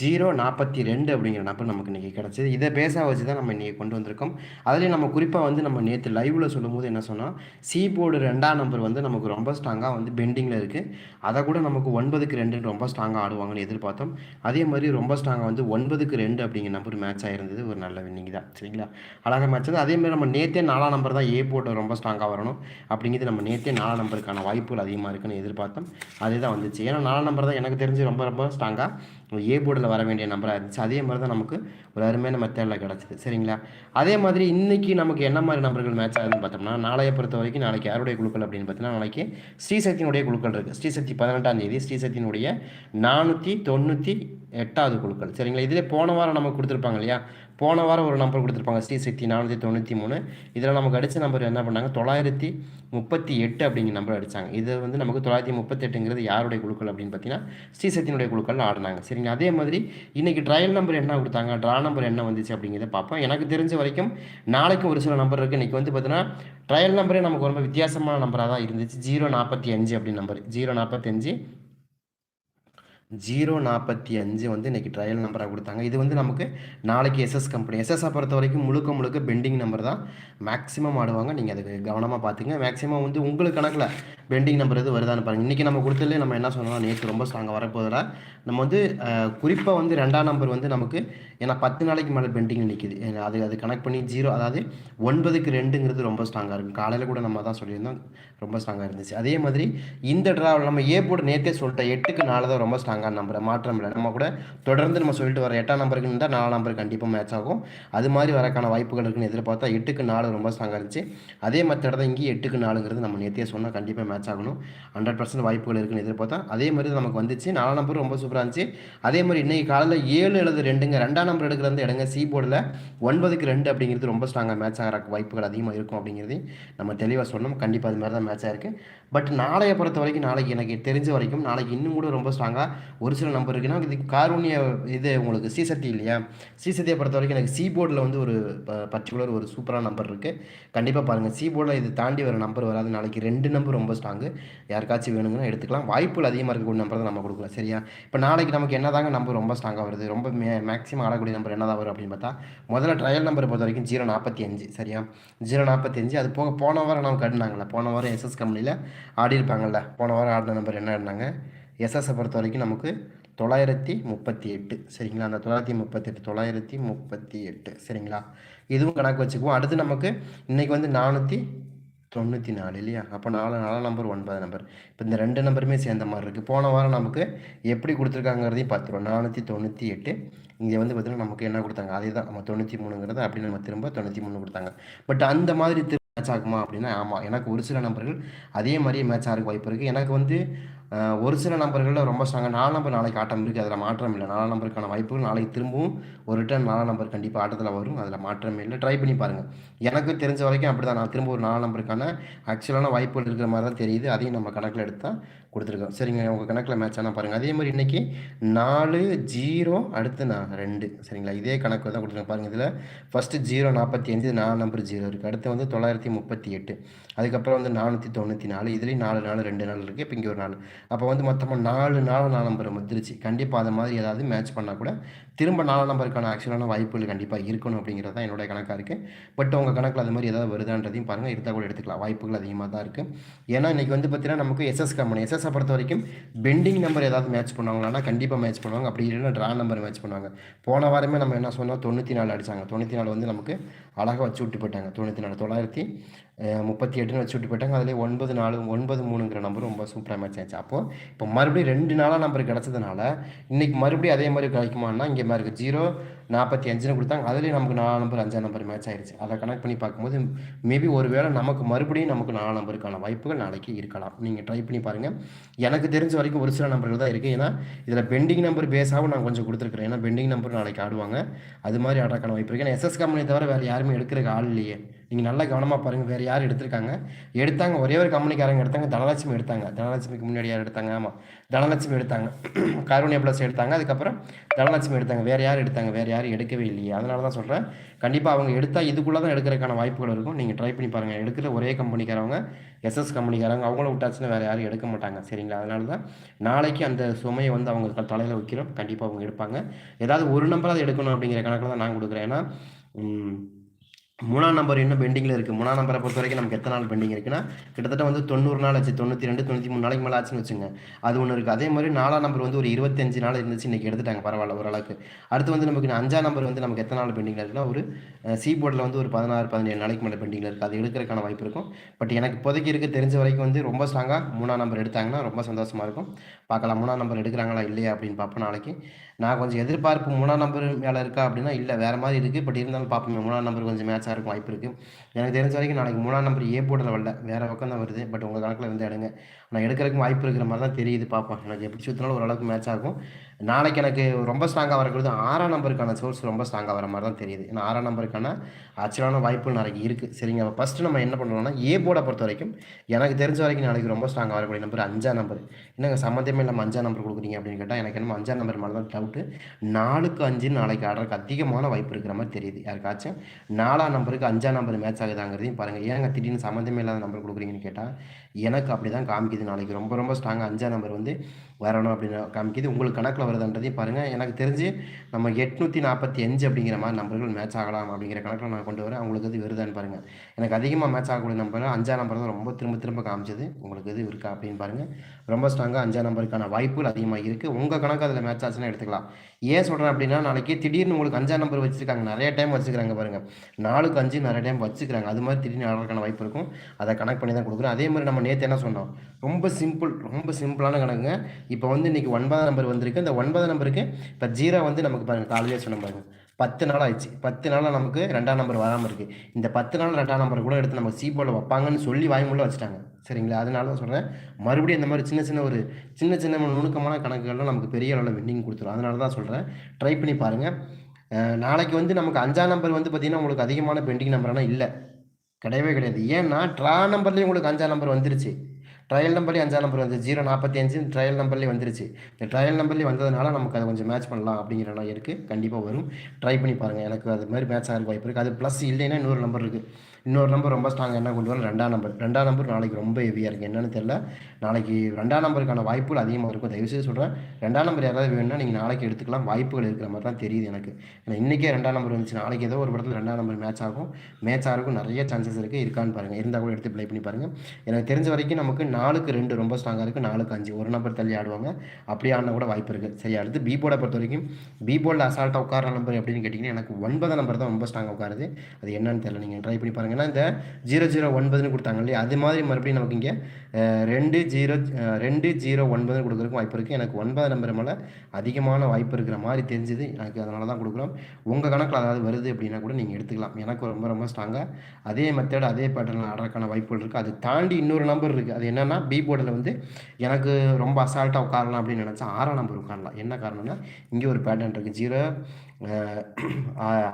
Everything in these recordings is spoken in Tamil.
ஜீரோ நாற்பத்தி ரெண்டு அப்படிங்கிற நம்பர் நமக்கு இன்றைக்கி கிடச்சிது. இதை பேச வச்சு தான் நம்ம இன்றைக்கி கொண்டு வந்திருக்கோம். அதுலேயும் நம்ம குறிப்பாக வந்து நம்ம நேற்று லைவில் சொல்லும்போது என்ன சொன்னால் சி போர்டு ரெண்டாம் நம்பர் வந்து நமக்கு ரொம்ப ஸ்ட்ராங்காக வந்து பெண்டிங்கில் இருக்குது அதை கூட நமக்கு ஒன்பதுக்கு ரெண்டு ரொம்ப ஸ்ட்ராங்காக ஆடுவாங்கன்னு எதிர்பார்த்தோம். அதே மாதிரி ரொம்ப ஸ்ட்ராங்காக வந்து ஒன்பதுக்கு ரெண்டு அப்படிங்கிற நம்பர் மேட்ச் ஆகிருந்தது ஒரு நல்ல வின்னிங் தான். சரிங்களா? அழகாக மேட்ச் தான் அதே மாதிரி நம்ம நேற்றே நாலாம் நம்பர் தான் ஏ போர்டு ரொம்ப ஸ்ட்ராங்காக வரணும். அப்படிங்கிறது நம்ம நேற்றே நாலாம் நம்பருக்கான வாய்ப்புகள் அதிகமாக இருக்குன்னு எதிர்பார்த்தோம். அதே தான் வந்துச்சு. ஏன்னா நாலாம் நம்பர் தான் எனக்கு தெரிஞ்சு ரொம்ப ரொம்ப ஸ்ட்ராங்காக ஏ கூடுதல் வர வேண்டிய நம்பராக இருந்துச்சு. அதே மாதிரி தான் நமக்கு ஒரு அருமையான மெத்தடில் கிடச்சிது. சரிங்களா? அதே மாதிரி இன்றைக்கி நமக்கு என்ன மாதிரி நம்பர்கள் மேட்ச் ஆகுதுன்னு பார்த்தோம்னா நாளைய பொறுத்த வரைக்கும் நாளைக்கு யாருடைய குழுக்கள் அப்படின்னு பார்த்தீங்கன்னா நாளைக்கு ஸ்ரீசக்தியினுடைய குழுக்கள் இருக்குது ஸ்ரீசக்தி பதினெட்டாம் தேதி ஸ்ரீசக்தியினுடைய நானூற்றி தொண்ணூற்றி எட்டாவது குழுக்கள். சரிங்களா? இதில் போன வாரம் நமக்கு கொடுத்துருப்பாங்க இல்லையா? போன வாரம் ஒரு நம்பர் கொடுத்துருப்பாங்க ஸ்ரீ சக்தி நானூற்றி தொண்ணூற்றி மூணு. இதில் நமக்கு அடித்த நம்பர் என்ன பண்ணாங்க? தொள்ளாயிரத்தி முப்பத்தி எட்டு அப்படிங்கிற நம்பர் அடித்தாங்க இது வந்து நமக்கு தொள்ளாயிரத்தி முப்பத்தெட்டுங்கிறது யாருடைய குழுக்கள் அப்படின்னு பார்த்தீங்கன்னா ஸ்ரீசக்தியினுடைய குழுக்கள் ஆடினாங்க. சரிங்க அதே மாதிரி இன்றைக்கி ட்ரையல் நம்பர் என்ன கொடுத்தாங்க? ட்ரா நம்பர் என்ன வந்துச்சு அப்படிங்கிறத பார்ப்போம். எனக்கு தெரிஞ்ச வரைக்கும் நாளைக்கும் ஒரு சில நம்பர் இருக்குது இன்றைக்கி வந்து பார்த்தீங்கன்னா ட்ரையல் நம்பரே நமக்கு ரொம்ப வித்தியாசமான நம்பராக தான் இருந்துச்சு. ஜீரோ நாற்பத்தி அஞ்சு அப்படின்னு நம்பர் ஜீரோ நாற்பத்தஞ்சு ஜீரோ நாற்பத்தி அஞ்சு வந்து இன்றைக்கி ட்ரையல் நம்பராக கொடுத்தாங்க. இது வந்து நமக்கு நாளைக்கு எஸ்எஸ் கம்பெனி எஸ்எஸ்ஸை பொறுத்த வரைக்கும் முழுக்க முழுக்க பெண்டிங் நம்பர் தான். மேக்ஸிமம் ஆடுவாங்க. நீங்கள் அதுக்கு கவனமாக பார்த்துங்க மேக்ஸிமம் வந்து உங்களுக்கு கணக்கில் பெண்டிங் நம்பர் எது வருதான்னு பாருங்கள் இன்றைக்கி நம்ம கொடுத்ததுலேயே நம்ம என்ன சொன்னோம் நேற்று ரொம்ப ஸ்ட்ராங்காக வரப்போதில் நம்ம வந்து குறிப்பாக வந்து ரெண்டாம் நம்பர் வந்து நமக்கு ஏன்னா பத்து நாளைக்கு மேலே பெண்டிங் நிற்கிது அது அது கனெக்ட் பண்ணி ஜீரோ அதாவது ஒன்பதுக்கு ரெண்டுங்கிறது ரொம்ப ஸ்ட்ராங்காக இருக்கும். காலையில் கூட நம்ம தான் சொல்லியிருந்தோம். ரொம்ப ஸ்ட்ராங்காக இருந்துச்சு. அதே மாதிரி இந்த ட்ராவல் நம்ம ஏ போர்டு நேற்றே சொல்லிட்டேன் எட்டுக்கு நாலு தான் ரொம்ப ஸ்ட்ராங்காக நம்பர் மாற்றம் இல்லை. நம்ம கூட தொடர்ந்து நம்ம சொல்லிட்டு வர எட்டாம் நம்பருக்கு இருந்தால் நாலாம் நம்பர் கண்டிப்பாக மேட்ச் ஆகும். அது மாதிரி வரக்கான வாய்ப்புகள் இருக்குன்னு எதிர்பார்த்தா எட்டுக்கு நாலு ரொம்ப ஸ்ட்ராங்காக இருந்துச்சு. அதே மெத்தட் தான் இங்கேயும் எட்டுக்கு நாலுங்கிறது நம்ம நேற்றே சொன்னால் கண்டிப்பாக மேட்ச் ஆகணும். ஹண்ட்ரட் பர்சன்ட் வாய்ப்புகள் இருக்குன்னு எதிர்பார்த்தா அதே மாதிரி நமக்கு வந்துச்சு. நாலாம் நம்பர் ரொம்ப சூப்பராக இருந்துச்சு. அதே மாதிரி இன்றைக்கி காலையில் ஏழு எழுது ரெண்டுங்க ரெண்டாம் நம்பர் எடுக்கிற வந்து இடங்க சி போர்டில் ஒன்பதுக்கு ரெண்டு அப்படிங்கிறது ரொம்ப ஸ்ட்ராங்காக மேட்ச் ஆகிற வாய்ப்புகள் அதிகமாக இருக்கும் அப்படிங்கிறது நம்ம தெளிவாக சொன்னோம் கண்டிப்பாக அது மாதிரி தான் மேட்ச் ஆயிருக்கு. பட் நாளைய பொறுத்த வரைக்கும் நாளைக்கு எனக்கு தெரிஞ்ச வரைக்கும் நாளைக்கு இன்னும் கூட ரொம்ப ஸ்ட்ராங்காக ஒரு சில நம்பர் இருக்குன்னா இது காரூணிய இது உங்களுக்கு சீசக்தி இல்லையா? சீசக்தியை பொறுத்த வரைக்கும் எனக்கு சி போர்டில் வந்து ஒரு பர்டிகுலர் ஒரு சூப்பரான நம்பர் இருக்குது கண்டிப்பாக பாருங்கள் சி போர்டில் இது தாண்டி வர நம்பர் வராது. நாளைக்கு ரெண்டு நம்பர் ரொம்ப ஸ்ட்ராங்கு யாருக்காச்சும் வேணுங்கன்னா எடுத்துக்கலாம். வாய்ப்புகள் அதிகமாக இருக்கக்கூடிய நம்பர் தான் நம்ம கொடுக்கலாம் சரியா? இப்போ நாளைக்கு நமக்கு என்ன தாங்க நம்பர் ரொம்ப ஸ்ட்ராங்காக வருது? ரொம்ப மே மேக்ஸிமம் பார்க்கக்கூடிய நம்பர் என்ன தான் வரும் அப்படின்னு பார்த்தா முதல்ல ட்ரையல் நம்பர் பொறுத்த வரைக்கும் ஜீரோ நாற்பத்தி அஞ்சு சரியா? ஜீரோ நாற்பத்தி அஞ்சு அது போக போன வாரம் நமக்கு கட்டினாங்களே போன வாரம் எஸ்எஸ் கம்பெனியில் ஆடிருப்பாங்கள்ல போன வாரம் ஆடின நம்பர் என்ன ஆடினாங்க எஸ்எஸ்ஸை பொறுத்த வரைக்கும் நமக்கு தொள்ளாயிரத்தி முப்பத்தி எட்டு சரிங்களா? அந்த தொள்ளாயிரத்தி முப்பத்தெட்டு தொள்ளாயிரத்தி முப்பத்தி எட்டு சரிங்களா? இதுவும் கணக்கு வச்சுக்குவோம். அடுத்து நமக்கு இன்றைக்கி வந்து நானூற்றி தொண்ணூற்றி நாலு இல்லையா? அப்போ நாலு நாலு நம்பர் ஒன்பது நம்பர் இப்போ இந்த ரெண்டு நம்பருமே சேர்ந்த மாதிரி இருக்குது போன வாரம் நமக்கு எப்படி கொடுத்துருக்காங்கிறதையும் பார்த்துருவோம். நானூற்றி தொண்ணூற்றி எட்டு இங்கே வந்து பார்த்திங்கன்னா நமக்கு என்ன கொடுத்தாங்க? அதே தான் நம்ம தொண்ணூற்றி மூணுங்கிறது அப்படின்னு நம்ம திரும்ப தொண்ணூற்றி மூணு கொடுத்தாங்க. பட் அந்த மாதிரி மேட்ச் ஆகுமா அப்படின்னா ஆமாம் எனக்கு ஒரு சில நம்பர்கள் அதே மாதிரியே மேட்ச் ஆகிறதுக்கு வாய்ப்பு இருக்குது எனக்கு வந்து ஒரு சில நம்பர்களில் ரொம்ப ஸ்ட்ராங்காக நாலு நம்பர் நாளைக்கு ஆட்டம் இருக்குது அதில் மாற்றம் இல்லை. நாலு நம்பருக்கான வாய்ப்புகள் நாளைக்கு திரும்பவும் ஒரு ரிட்டர்ன் நாலு நம்பர் கண்டிப்பாக ஆட்டத்தில் வரும் அதில் மாற்றம் இல்லை. ட்ரை பண்ணி பாருங்கள் எனக்கு தெரிஞ்ச வரைக்கும் அப்படி தான் நான் திரும்ப ஒரு நாலு நம்பருக்கான ஆக்சுவலான வாய்ப்புகள் இருக்கிற மாதிரி தான் தெரியுது. அதையும் நம்ம கணக்கில் எடுத்தால் கொடுத்துருக்கோம். சரிங்க உங்கள் கணக்கில் மேட்ச் ஆனால் பாருங்கள் அதே மாதிரி இன்றைக்கி நாலு ஜீரோ அடுத்து நான் ரெண்டு. சரிங்களா? இதே கணக்கு தான் கொடுத்துருக்கேன். பாருங்கள் இதில் ஃபஸ்ட்டு ஜீரோ நாற்பத்தி அஞ்சு நாலு நம்பர் ஜீரோ இருக்குது அடுத்து வந்து தொள்ளாயிரத்தி முப்பத்தி எட்டு. அதுக்கப்புறம் வந்து நானூற்றி தொண்ணூற்றி நாலு. இதுலேயும் நாலு நாலு ரெண்டு நாள் இருக்குது இப்போ இங்கே ஒரு நாள் அப்போ வந்து மொத்தமாக நாலு நாலு நாலு நம்பர் வந்துருச்சு. கண்டிப்பாக அது மாதிரி ஏதாவது மேட்ச் பண்ணால் கூட திரும்ப நாலு நம்பருக்கான ஆக்சுவலான வாய்ப்புகள் கண்டிப்பாக இருக்கணும் அப்படிங்கிறது தான் என்னுடைய கணக்காக இருக்குது பட் உங்கள் கணக்கில் அது மாதிரி ஏதாவது வருதான்றதையும் பாருங்கள் இருந்தால் கூட எடுத்துக்கலாம். வாய்ப்புகள் அதிகமாக தான் இருக்குது ஏன்னா இன்றைக்கி வந்து பார்த்தீங்கன்னா நமக்கு எஸ்எஸ் கம்பெனி எஸ்எஸ்ஸை பொறுத்த வரைக்கும் பெண்டிங் நம்பர் ஏதாவது மேட்ச் பண்ணுவாங்களான்னா கண்டிப்பாக மேட்ச் பண்ணுவாங்க. அப்படி இல்லைன்னா ட்ரா நம்பர் மேட்ச் பண்ணுவாங்க. போன வாரமே நம்ம என்ன சொன்னால் தொண்ணூற்றி நாலு அடித்தாங்க தொண்ணூற்றி நாலு வந்து நமக்கு அழகாக வச்சு விட்டு போயிட்டாங்க. தொண்ணூற்றி நாலு தொள்ளாயிரத்தி முப்பத்தி எட்டுன்னு வச்சு விட்டு போயிட்டாங்க. அதில் ஒன்பது நாலு ஒன்பது மூணுங்கிற நம்பர் ரொம்ப சூப்பராக மேட்ச் ஆச்சு. அப்போது இப்போ மறுபடியும் ரெண்டு நாளாக நம்பர் கிடச்சதுனால இன்றைக்கி மறுபடியும் அதே மாதிரி கிடைக்குமான்னா இங்கே மாதிரி இருக்குது ஜீரோ நாற்பத்தி அஞ்சுன்னு கொடுத்தாங்க. அதுலேயும் நமக்கு நாலு நம்பர் அஞ்சாம் நம்பர் மேட்ச் ஆயிடுச்சு அதை கனெக்ட் பண்ணி பார்க்கும்போது மேபி ஒரு வேளை நமக்கு மறுபடியும் நமக்கு நாலு நம்பருக்கான வாய்ப்புகள் நாளைக்கு இருக்கலாம். நீங்கள் ட்ரை பண்ணி பாருங்கள் எனக்கு தெரிஞ்ச வரைக்கும் ஒரு சில நம்பர்கள் தான் இருக்குது ஏன்னா இதில் பெண்டிங் நம்பர் பேஸாகவும் நான் கொஞ்சம் கொடுத்துருக்குறேன். ஏன்னா பெண்டிங் நம்பர் நாளைக்கு ஆடுவாங்க. அது மாதிரி ஆடுறக்கான வாய்ப்பு இருக்குது ஏன்னா எஸ்எஸ் கம்பெனி தவிர வேறு யாருமே எடுக்கிறதுக்கு ஆள் இல்லையே. நீங்கள் நல்லா கவனமாக பாருங்கள் வேறு யார் எடுத்திருக்காங்க? எடுத்தாங்க ஒரே ஒரு கம்பெனிக்காரங்க எடுத்தாங்க தனலட்சுமி எடுத்தாங்க. தனலட்சுமிக்கு முன்னாடி யார் எடுத்தாங்க? ஆமாம் தனலட்சுமி எடுத்தாங்க. காரூணியா ப்ளஸ் எடுத்தாங்க அதுக்கப்புறம் தனலட்சுமி எடுத்தாங்க. வேறு யார் எடுத்தாங்க? வேறு யாரும் எடுக்கவே இல்லையே. அதனால தான் சொல்கிறேன் கண்டிப்பாக அவங்க எடுத்தால் இதுக்குள்ளே தான் எடுக்கிறதுக்கான வாய்ப்புகள் இருக்கும். நீங்கள் ட்ரை பண்ணி பாருங்கள் எடுக்கிற ஒரே கம்பெனிக்காரவங்க எஸ்எஸ் கம்பெனிக்காரங்க அவங்கள விட்டாச்சுன்னா வேறு யாரும் எடுக்க மாட்டாங்க. சரிங்களா? அதனால தான் நாளைக்கு அந்த சுமையை வந்து அவங்க தலையில் வைக்கிறோம். கண்டிப்பாக அவங்க எடுப்பாங்க. ஏதாவது ஒரு நம்பராவது எடுக்கணும் அப்படிங்கிற கணக்கில் தான் நான் கொடுக்குறேன். ஏன்னா மூணாம் நம்பர் இன்னும் பெண்டிங்கில் இருக்குது மூணாம் நம்பரை பொறுத்த வரைக்கும் நமக்கு எத்தனை நாள் பெண்டிங் இருக்குன்னா கிட்டத்தட்ட வந்து தொண்ணூறு நாள் ஆச்சு. தொண்ணூற்றி ரெண்டு தொண்ணூற்றி மூணு நாளைக்கு மேலே ஆச்சுன்னு வச்சுங்க. அது ஒன்று இருக்குது அதே மாதிரி நாலாம் நம்பர் வந்து ஒரு இருபத்தஞ்சு நாள் இருந்துச்சு. இன்றைக்கி எடுத்துட்டாங்க. பரவாயில்ல ஓரளவுக்கு. அடுத்து வந்து நமக்கு அஞ்சாம் நம்பர் வந்து நமக்கு எத்தனை நாள் பெண்டிங்கில் இருக்குன்னா ஒரு சி போர்டில் வந்து ஒரு பதினாறு பதினேழு நாளைக்கு மேலே பெண்டிங்கில் இருக்குது அது எடுக்கிறதுக்கான வாய்ப்பு இருக்கும். பட் எனக்கு இப்போதைக்கு இருக்க தெரிஞ்ச வரைக்கும் வந்து ரொம்ப ஸ்ட்ராங்காக மூணாம் நம்பர் எடுத்தாங்கன்னா ரொம்ப சந்தோஷமாக இருக்கும். பார்க்கலாம். மூணாம் நம்பர் எடுக்கிறாங்களா இல்லையா அப்படின்னு பார்ப்போம் நாளைக்கு. நான் கொஞ்சம் எதிர்பார்ப்பு மூணாம் நம்பர் மேலே இருக்கா அப்படின்னா இல்லை வேறு மாதிரி இருக்குது பட் இருந்தாலும் பார்ப்போமே மூணாம் நம்பர் கொஞ்சம் மேட்சாக இருக்கும் வாய்ப்பு இருக்குது எனக்கு தெரிஞ்ச வரைக்கும் நாளைக்கு மூணாம் நம்பர் ஏ போர்டில் வரல. வேறு பக்கம் தான் வருது. பட் உங்கள் கணக்கில் வந்து எடுங்க. நான் எடுக்கிறதுக்கு வாய்ப்பு இருக்கிற மாதிரி தான் தெரியுது பார்ப்போம். எனக்கு எப்படி சுற்றினாலும் ஓரளவுக்கு மேட்ச் ஆகும். நாளைக்கு எனக்கு ரொம்ப ஸ்ட்ராங்காக வரக்கூடாது ஆறாம் நம்பருக்கான சோர்ஸ் ரொம்ப ஸ்ட்ராங்காக வர மாதிரி தான் தெரியுது. ஏன்னா ஆறாம் நம்பருக்கான ஆக்சுவலான வாய்ப்பு நாளைக்கு இருக்குது சரிங்க அப்போ ஃபஸ்ட்டு நம்ம என்ன பண்ணுறோம்னா ஏ போர்டை பொறுத்த வரைக்கும் எனக்கு தெரிஞ்ச வரைக்கும் நாளைக்கு ரொம்ப ஸ்ட்ராங்காக வரக்கூடிய நம்பர் அஞ்சாம் நம்பர் என்னங்க சம்மந்தமே இல்லாமல் அஞ்சாம் நம்பர் கொடுக்குறீங்க அப்படின்னு கேட்டால் எனக்கு என்னமோ அஞ்சாம் நம்பர் மேலே தான் டவுட்டு நாலுக்கு அஞ்சு நாளைக்கு ஆடுறதுக்கு அதிகமான வாய்ப்பு இருக்கிற மாதிரி தெரியுது. யாருக்காச்சும் நாலாம் நம்பருக்கு அஞ்சாம் நம்பர் மேட்ச் ஆகுதாங்கிறதையும் பாருங்கள் ஏங்க திடீர்னு சம்மந்தமே இல்லாத நம்பர் கொடுக்குறீங்கன்னு கேட்டால் எனக்கு அப்படி தான் காமிக்குது. நாளைக்கு ரொம்ப ரொம்ப ஸ்ட்ராங்காக அஞ்சாம் நம்பர் வந்து வரணும் அப்படின்னு காமிக்குது. உங்களுக்கு கணக்கில் வருதுன்றதையும் பாருங்கள் எனக்கு தெரிஞ்சு நம்ம எட்நூற்றி நாற்பத்தி அஞ்சு அப்படிங்கிற மாதிரி நம்பர்கள் மேட்ச் ஆகலாம் அப்படிங்கிற கணக்கில் நான் கொண்டு வரேன். உங்களுக்கு இது வருதான்னு பாருங்கள் எனக்கு அதிகமாக மேட்ச் ஆகக்கூடிய நம்பர் அஞ்சாம் நம்பர் தான் ரொம்ப திரும்ப திரும்ப காமிச்சது. உங்களுக்கு இது இருக்கா அப்படின்னு பாருங்கள் ரொம்ப ஸ்ட்ராங்காக அஞ்சாம் நம்பருக்கான வாய்ப்புகள் அதிகமாக இருக்குது உங்கள் கணக்கு அதில் மேட்ச் ஆச்சுன்னா எடுத்துக்கலாம். ஏன் சொல்கிறேன் அப்படின்னா நாளைக்கு திடீர்னு உங்களுக்கு அஞ்சாம் நம்பர் வச்சுருக்காங்க. நிறைய டைம் வச்சுக்கிறாங்க பாருங்கள் நாலுக்கு அஞ்சு நிறைய டைம் வச்சுக்கிறாங்க அது மாதிரி திடீர்னு ஆடுறதுக்கான வாய்ப்பு இருக்கும். அதை கணக்கு பண்ணி தான் கொடுக்குறோம். அதே மாதிரி நம்ம நேற்று என்ன சொன்னோம்? ரொம்ப சிம்பிள் ரொம்ப சிம்பிளான கணக்குங்க. இப்போ வந்து இன்றைக்கி ஒன்பதாம் நம்பர் வந்திருக்கு. இந்த ஒன்பதாம் நம்பருக்கு இப்போ ஜீரோ வந்து நமக்கு பாருங்கள் காலையிலே சொன்ன பாருங்கள் பத்து நாள் ஆயிடுச்சு பத்து நாளாக நமக்கு ரெண்டாம் நம்பர் வராமல் இருக்குது இந்த பத்து நாள் ரெண்டாம் நம்பர் கூட எடுத்து நம்ம சி போர்டில் வைப்பாங்கன்னு சொல்லி வாய்மூல வச்சுட்டாங்க. சரிங்களா? அதனால தான் சொல்கிறேன் மறுபடியும் இந்த மாதிரி சின்ன சின்ன ஒரு சின்ன சின்ன நுணுக்கமான கணக்குகள்லாம் நமக்கு பெரிய அளவில் வெண்டிங் கொடுத்துரும். அதனால தான் சொல்கிறேன் ட்ரை பண்ணி பாருங்கள் நாளைக்கு வந்து நமக்கு அஞ்சாம் நம்பர் வந்து பார்த்திங்கன்னா உங்களுக்கு அதிகமான பெண்டிங் நம்பர்னால் இல்லை. கிடையவே கிடையாது. ஏன்னா ட்ரா நம்பர்லேயும் உங்களுக்கு அஞ்சாம் நம்பர் வந்துருச்சு. ட்ரையல் நம்பர்லேயும் அஞ்சாம் நம்பர் வந்து ஜீரோ நாற்பத்தி அஞ்சு ட்ரையல் நம்பர்லேயும் வந்துருச்சு. இந்த ட்ரையல் நம்பர்லேயும் வந்ததுனால நமக்கு அதை கொஞ்சம் மேட்ச் பண்ணலாம் அப்படிங்கிற எல்லாம் இருக்குது கண்டிப்பாக வரும். ட்ரை பண்ணி பாருங்கள் எனக்கு அது மாதிரி மேட்ச் ஆகிற வாய்ப்பு இருக்குது அது ப்ளஸ் இல்லைன்னா இன்னொரு நம்பர் இருக்குது இன்னொரு நம்பர் ரொம்ப ஸ்ட்ராங் என்ன கொண்டு வரணும் ரெண்டாம் நம்பர் ரெண்டாம் நம்பர் நாளைக்கு ரொம்ப ஹெவியாக இருக்குது என்னன்னு தெரியல. நாளைக்கு ரெண்டாம் நம்பருக்கான வாய்ப்புகள் அதிகமாக இருக்கும். தயவுசெய்து சொல்கிறேன் ரெண்டாம் நம்பர் யாராவது வேணும்னா நீங்கள் நாளைக்கு எடுத்துக்கலாம். வாய்ப்புகள் இருக்கிற மாதிரி தான் தெரியுது எனக்கு. ஏன்னா இன்றைக்கே ரெண்டாம் நம்பர் வந்துச்சு நாளைக்கு ஏதோ ஒரு படத்தில் ரெண்டாம் நம்பர் மேட்ச் ஆகும். மேட்ச் ஆகும் நிறைய சான்சஸ் இருக்குது இருக்கான்னு பாருங்கள் இருந்தால் கூட எடுத்து ப்ளே பண்ணி பாருங்கள் எனக்கு தெரிஞ்ச வரைக்கும் நமக்கு நாலுக்கு ரெண்டு ரொம்ப ஸ்ட்ராங்காக இருக்குது நாலுக்கு அஞ்சு. ஒரு நம்பர் தள்ளி ஆடுவாங்க. அப்படி ஆடினா கூட வாய்ப்பு இருக்குது சரி அடுத்து பி போர்டை பொறுத்த வரைக்கும் பி போர்டில் அசால்ட்டாக உட்கார நம்பர் அப்படின்னு கேட்டிங்கன்னா எனக்கு ஒன்பதாம் நம்பர் தான் ரொம்ப ஸ்ட்ராங்காக உட்காருது. அது என்னன்னு தெரியல. நீங்கள் ட்ரை பண்ணி பாருங்கள் ஏன்னா இந்த ஜீரோ ஜீரோ ஒன்பதுன்னு கொடுத்தாங்க இல்லையா? அது மாதிரி மறுபடியும் நமக்கு இங்கே ரெண்டு ஜீரோ ரெண்டு ஜீரோ ஒன்பதுன்னு கொடுக்குறதுக்கு வாய்ப்பு இருக்குது எனக்கு ஒன்பதாம் நம்பர் மேலே அதிகமான வாய்ப்பு இருக்கிற மாதிரி தெரிஞ்சுது. எனக்கு அதனால தான் கொடுக்குறோம். உங்கள் கணக்கில் அதாவது வருது அப்படின்னா கூட நீங்கள் எடுத்துக்கலாம். எனக்கு ரொம்ப ரொம்ப ஸ்ட்ராங்காக அதே மெத்தட் அதே பேட்டர்னில் ஆடுறதுக்கான வாய்ப்புகள் இருக்குது அதை தாண்டி இன்னொரு நம்பர் இருக்குது அது என்னென்னா பி போர்டில் வந்து எனக்கு ரொம்ப அசால்ட்டாக உட்காரலாம் அப்படின்னு நினச்சா ஆறாம் நம்பர் உட்காரலாம். என்ன காரணம்னா இங்கே ஒரு பேட்டர்ன் இருக்குது ஜீரோ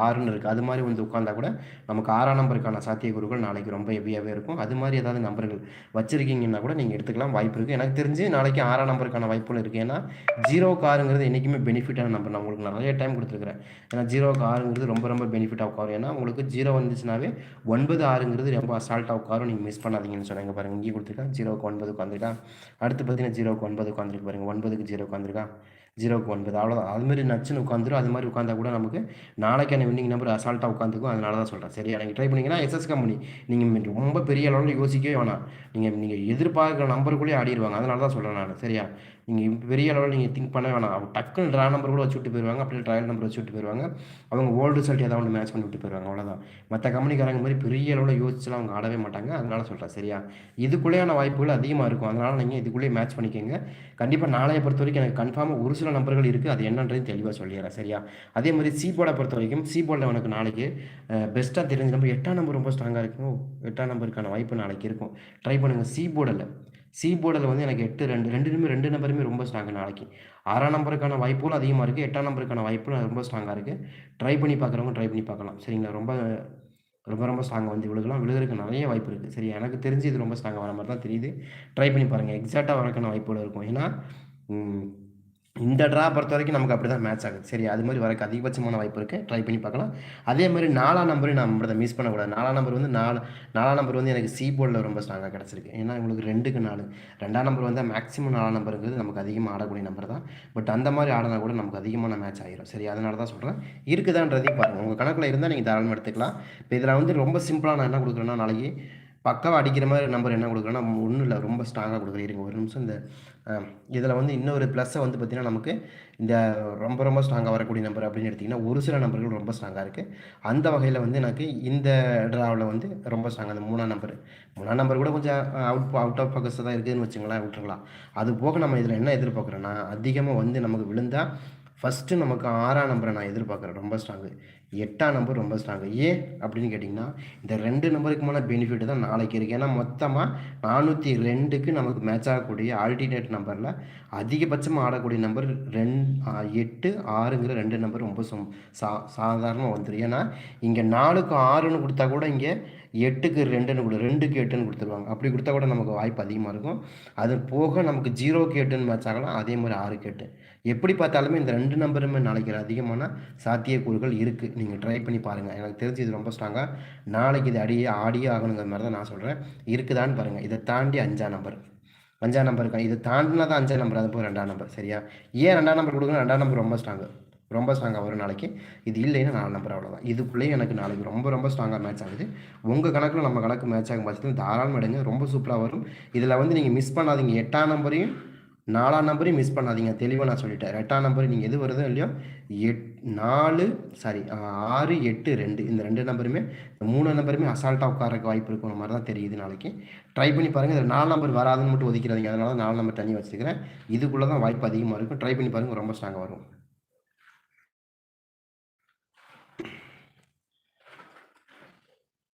ஆறுன்னு இருக்குது அது மாதிரி வந்து உட்காந்தா கூட நமக்கு ஆறாம் நம்பருக்கான சாத்தியக்கூறுகள் நாளைக்கு ரொம்ப ஹெவியாகவே இருக்கும். அது மாதிரி ஏதாவது நம்பர்கள் வச்சுருக்கீங்கன்னா கூட நீங்கள் எடுத்துக்கலாம். வாய்ப்பு இருக்குது எனக்கு தெரிஞ்சு நாளைக்கு ஆறாம் நம்பருக்கான வாய்ப்புகள் இருக்குது ஏன்னா ஜீரோ காருங்கிறது என்றைக்குமே பெனிஃபிட்டான நம்பர். நான் உங்களுக்கு நிறைய டைம் கொடுத்துருக்குறேன். ஏன்னா ஜீரோ காருங்கிறது ரொம்ப ரொம்ப பெனிஃபிட்டாக உட்காரும். ஏன்னா உங்களுக்கு ஜீரோ வந்துச்சுனாவே ஒன்பது ஆறுங்கிறது ரொம்ப அசால்ட்டாக உட்காரும். நீங்கள் மிஸ் பண்ணாதீங்கன்னு சொன்னாங்க பாருங்கள் இங்கே கொடுத்துருக்கா ஜீரோக்கு ஒன்பது உட்காந்துருக்கா அடுத்து பார்த்தீங்கன்னா ஜீரோக்கு ஒன்பது உட்காந்துருக்கு பாருங்கள் ஒன்பதுக்கு ஜீரோ உட்காந்துருக்கா ஜீரோக்கு ஒன்பது. அவ்வளோதான் அது மாதிரி நச்சுன்னு உட்காந்துரும் அது மாதிரி உட்காந்தா கூட நமக்கு நாளைக்கான வின்னிங் நம்பர் அசால்ட்டாக உட்காந்துக்கும் அதனால தான் சொல்கிறேன் சரியா? நீங்கள் ட்ரை பண்ணிங்கன்னா எஸ்எஸ் கம்பெனி நீங்கள் ரொம்ப பெரிய அளவில் யோசிக்கவே வேணாம். நீங்கள் நீங்கள் எதிர்பார்க்குற நம்பருக்குள்ளேயே ஆடிடுவாங்க அதனால தான் சொல்கிறேன் நான். சரியா? நீங்கள் பெரிய அளவில் நீங்கள் திங்க் பண்ண வேணாம். அவங்க டக்குன்னு ட்ரா நம்பர் கூட வச்சு விட்டு போயிடுவாங்க அப்படியே ட்ரையல் நம்பர் வச்சு விட்டு போயிடுவாங்க அவங்க ஓல்டு ரிசல்ட் ஏதாவது ஒன்று மேட்ச் பண்ணி விட்டு போயிடுவாங்க அவ்வளோதான் மற்ற கம்பெனிக்காரங்க மாதிரி பெரிய அளவில் யோசிச்சுலாம் அவங்க ஆடவே மாட்டாங்க. அதனால சொல்கிறேன் சரியா? இதுக்குள்ளேயான வாய்ப்புகள் அதிகமாக இருக்கும். அதனால் நீங்கள் இதுக்குள்ளேயே மேட்ச் பண்ணிக்கோங்க. கண்டிப்பாக நாளைய பொறுத்த வரைக்கும் எனக்கு கன்ஃபார்மாக ஒரு சில நம்பர்கள் இருக்குது அது என்னன்றது தெளிவாக சொல்லிடுறேன். சரியா? அதே மாதிரி சி போர்டை பொறுத்த வரைக்கும் சி போர்டில் எனக்கு நாளைக்கு பெஸ்ட்டாக தெரிஞ்ச நம்பர் எட்டாம் நம்பர் ரொம்ப ஸ்ட்ராங்காக இருக்கும். எட்டாம் நம்பருக்கான வாய்ப்பு நாளைக்கு இருக்கும். ட்ரை பண்ணுங்கள் சி போர்டில் சி போர்டில் வந்து எனக்கு எட்டு ரெண்டு ரெண்டுமே ரெண்டு நம்பருமே ரொம்ப ஸ்ட்ராங்கு நாளைக்கு. ஆறாம் நம்பருக்கான வாய்ப்புகளும் அதிகமாக இருக்குது எட்டாம் நம்பருக்கான வாய்ப்புகளும் ரொம்ப ஸ்ட்ராங்காக இருக்குது ட்ரை பண்ணி பார்க்குறவங்க ட்ரை பண்ணி பார்க்கலாம் சரிங்களா? ரொம்ப ரொம்ப ரொம்ப ஸ்ட்ராங்காக வந்து விழுகலாம். விழுகிறதுக்கு நிறைய வாய்ப்பு இருக்குது சரி எனக்கு தெரிஞ்சு இது ரொம்ப ஸ்ட்ராங்காக வர மாதிரி தான் தெரியுது. ட்ரை பண்ணி பாருங்கள் எக்ஸாக்டாக வரக்கான வாய்ப்புகள் இருக்கும். ஏன்னா இந்த ட்ரா பொறுத்த வரைக்கும் நமக்கு அப்படி தான் மேட்ச் ஆகுது. சரி அது மாதிரி வரக்கு அதிகபட்சமான வாய்ப்பு இருக்குது ட்ரை பண்ணி பார்க்கலாம். அதே மாதிரி நாலாம் நம்பரையும் நம்ம அதை மிஸ் பண்ணக்கூடாது. நாலாம் நம்பர் வந்து நாலு நாலாம் நம்பர் வந்து எனக்கு சி போர்டில் ரொம்ப ஸ்ட்ராங்காக கிடச்சிருக்கு. ஏன்னா உங்களுக்கு ரெண்டுக்கு நாலு. ரெண்டாம் நம்பர் வந்து மேக்ஸிமம் நாலாம் நம்பருங்கிறது நமக்கு அதிகமாக ஆடக்கூடிய நம்பர் தான். பட் அந்த மாதிரி ஆடினா கூட நமக்கு அதிகமான மேட்ச் ஆகிரும் சரி அதனால தான் சொல்கிறேன் இருக்குதான்றதையும் பாருங்கள் உங்கள் கணக்கில் இருந்தால் நீங்கள் தாராளமாக எடுத்துக்கலாம். இப்போ இதில் வந்து ரொம்ப சிம்பிளாக நான் என்ன கொடுக்குறேன்னா நாளைக்கு பக்காவாக அடிக்கிற மாதிரி நம்பர் என்ன கொடுக்குறேன்னா ஒன்றும் இல்லை ரொம்ப ஸ்ட்ராங்காக கொடுக்குறேன். இருங்க ஒரு நிமிஷம் இந்த இதில் வந்து இன்னொரு ப்ளஸ்ஸை வந்து பார்த்திங்கன்னா நமக்கு இந்த ரொம்ப ரொம்ப ஸ்ட்ராங்காக வரக்கூடிய நம்பர் அப்படின்னு எடுத்திங்கன்னா ஒரு சில நம்பர்கள் ரொம்ப ஸ்ட்ராங்காக இருக்குது அந்த வகையில் வந்து எனக்கு இந்த ட்ராவில் வந்து ரொம்ப ஸ்ட்ராங்காக அந்த மூணாம் நம்பர் மூணாம் நம்பர் கூட கொஞ்சம் அவுட் அவுட் ஆஃப் ஃபோக்கஸ் தான் இருக்குதுன்னு வச்சுங்களேன் விட்டுருக்கலாம். அது போக நம்ம இதில் என்ன எதிர்பார்க்குறோன்னா அதிகமாக வந்து நமக்கு விழுந்தால் ஃபஸ்ட்டு நமக்கு ஆறாம் நம்பரை நான் எதிர்பார்க்குறேன். ரொம்ப ஸ்ட்ராங்கு எட்டாம் நம்பர் ரொம்ப ஸ்ட்ராங்கு ஏன் அப்படின்னு கேட்டிங்கன்னா இந்த ரெண்டு நம்பருக்குமான பெனிஃபிட் தான் நாளைக்கு இருக்குது ஏன்னா மொத்தமாக நானூற்றி ரெண்டுக்கு நமக்கு மேட்ச் ஆகக்கூடிய ஆல்டினேட் நம்பரில் அதிகபட்சமாக ஆடக்கூடிய நம்பர் ரெண் எட்டு ஆறுங்கிற ரெண்டு நம்பர் ரொம்ப சும் சா சாதாரணமாக வந்துடும் ஏன்னா இங்கே நாலுக்கு ஆறுன்னு கொடுத்தா கூட இங்கே எட்டுக்கு ரெண்டுன்னு கொடு ரெண்டுக்கு எட்டுன்னு கொடுத்துருவாங்க. அப்படி கொடுத்தா கூட நமக்கு வாய்ப்பு அதிகமாக இருக்கும். அது போக நமக்கு ஜீரோக்கு எட்டுன்னு மேட்ச் ஆகலாம். அதே மாதிரி ஆறுக்கு எட்டு. எப்படி பார்த்தாலுமே இந்த ரெண்டு நம்பருமே நாளைக்கு அதிகமான சாத்தியக்கூறுகள் இருக்குது நீங்கள் ட்ரை பண்ணி பாருங்கள் எனக்கு தெரிஞ்சு இது ரொம்ப ஸ்ட்ராங்காக நாளைக்கு இது அடியே ஆடியே ஆகணுங்கிற மாதிரி தான் நான் சொல்கிறேன் இருக்குதான்னு பாருங்கள் இதை தாண்டி அஞ்சாம் நம்பர். அஞ்சாம் நம்பர் இருக்கா? இதை தாண்டினா தான் அஞ்சாம் நம்பர் அது போய் ரெண்டாம் நம்பர். சரியா? ஏன் ரெண்டாம் நம்பர் கொடுக்கணும்? ரெண்டாம் நம்பர் ரொம்ப ஸ்ட்ராங்கு ரொம்ப ஸ்ட்ராங்காக வரும் நாளைக்கு. இது இல்லைன்னா நாலு நம்பர் அவ்வளோதான் இதுக்குள்ளேயே எனக்கு நாளைக்கு ரொம்ப ரொம்ப ஸ்ட்ராங்காக மேட்ச் ஆகுது. உங்கள் கணக்கில் நம்ம கணக்கு மேட்ச் ஆகும் பட்சத்தில் தாராளமாக எடுங்க. ரொம்ப சூப்பராக வரும். இதில் வந்து நீங்கள் மிஸ் பண்ணாதீங்க. எட்டாம் நம்பரையும் நாலாம் நம்பரையும் மிஸ் பண்ணாதீங்க. தெளிவாக நான் சொல்லிட்டேன். ரெட்டாம் நம்பர் நீங்கள் எது வருதோ இல்லையோ எட் நாலு சாரி ஆறு எட்டு ரெண்டு. இந்த ரெண்டு நம்பருமே இந்த மூணு நம்பருமே அசால்ட்டாக உட்காரக்கு வாய்ப்பு இருக்கிற மாதிரி தான் தெரியுது நாளைக்கு. ட்ரை பண்ணி பாருங்கள் இதில் நாலு நம்பர் வராதுன்னு மட்டும் ஒதுக்கிறாதீங்க அதனால தான் நாலு நம்பர் தண்ணி வச்சுக்கிறேன். இதுக்குள்ளே தான் வாய்ப்பு அதிகமாக இருக்கும். ட்ரை பண்ணி பாருங்கள் ரொம்ப ஸ்ட்ராங்காக வரும்.